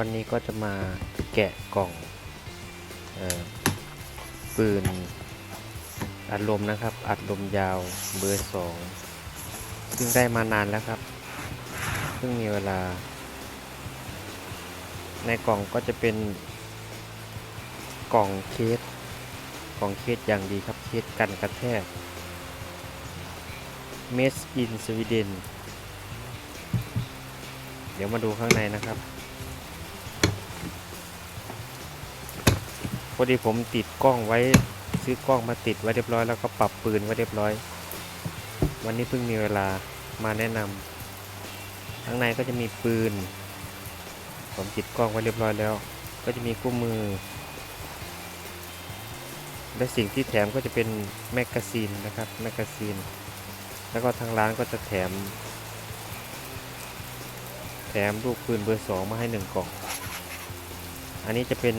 วันนี้ก็จะมาแกะกล่องออปืนอัดลมนะครับ อัดลมยาวเบอร์สองซึ่งได้มานานแล้วครับ เพิ่งมีเวลา ในกล่องก็จะเป็นกล่องเคสกล่องเคสอย่างดีครับเคสกันกระแทก Made in Sweden เดี๋ยวมาดูข้างในนะครับ พอดีผมติดกล้องไว้ซื้อกล้องมาติดไว้เรียบร้อยแล้วก็ปรับปืนไว้เรียบร้อย วันนี้เพิ่งมีเวลามาแนะนำข้างในก็จะมีปืน ผมติดกล้องไว้เรียบร้อยแล้ว ก็จะมีคู่มือ และสิ่งที่แถมก็จะเป็นแมกกาซีนนะครับแมกกาซีนแล้วก็ทางร้านก็จะแถม แถมลูกปืนเบอร์สองมาให้หนึ่งกล่อง อันนี้จะเป็น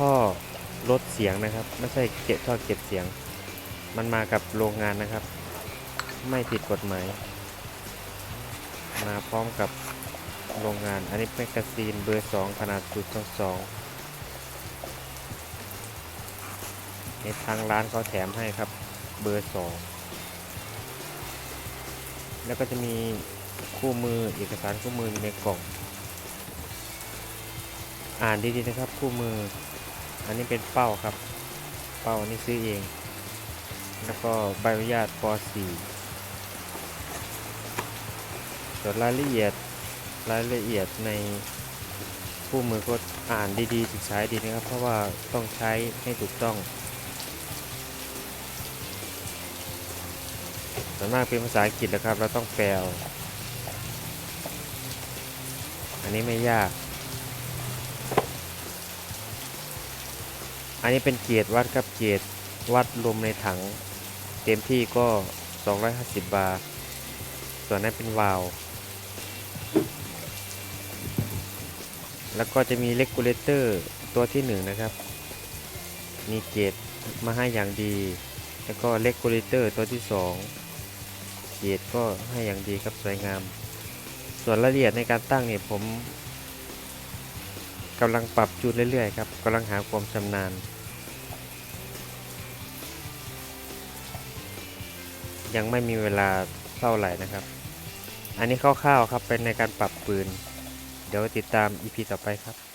ท่อลดเสียงนะครับ ไม่ใช่เก็บท่อเก็บเสียง มันมากับโรงงานนะครับ ไม่ผิดกฎหมาย มาพร้อมกับโรงงาน อันนี้แมกกาซีนเบอร์สองขนาดจุดสองสองในทางร้านเขาแถมให้ครับเบอร์สองแล้วก็จะมีคู่มือเอกสารคู่มืออยู่ในกล่อง อ่านดีๆนะครับคู่มือ อันนี้เป็นเป้าครับ เป้าอันนี้ซื้อเอง แล้วก็ใบอนุญาตป .4 ส่วนรายละเอียดรายละเอียดในคู่มือก็อ่านดีๆศึกษาดีนะครับ เพราะว่าต้องใช้ให้ถูกต้องส่วนมากเป็นภาษาอังกฤษนะครับ เราต้องแปล อันนี้ไม่ยาก อันนี้เป็นเกียรวัดครับเกียรวัดลมในถัง เต็มที่ก็ 250 บาร์ส่วนนั้นเป็นวาล์วแล้วก็จะมีเลกูเลเตอร์ตัวที่ 1 นะครับ มีเกียรมาให้อย่างดี แล้วก็เลกูเลเตอร์ตัวที่ 2 เกียรก็ให้อย่างดีครับสวยงาม ส่วนรายละเอียดในการตั้งเนี่ยผมกำลังปรับจูนเรื่อยๆครับกำลังหาความชำนาญ ยังไม่มีเวลาเท่าไหร่นะครับ อันนี้คร่าวๆครับเป็นในการปรับปืน เดี๋ยวติดตาม EP ต่อไปครับ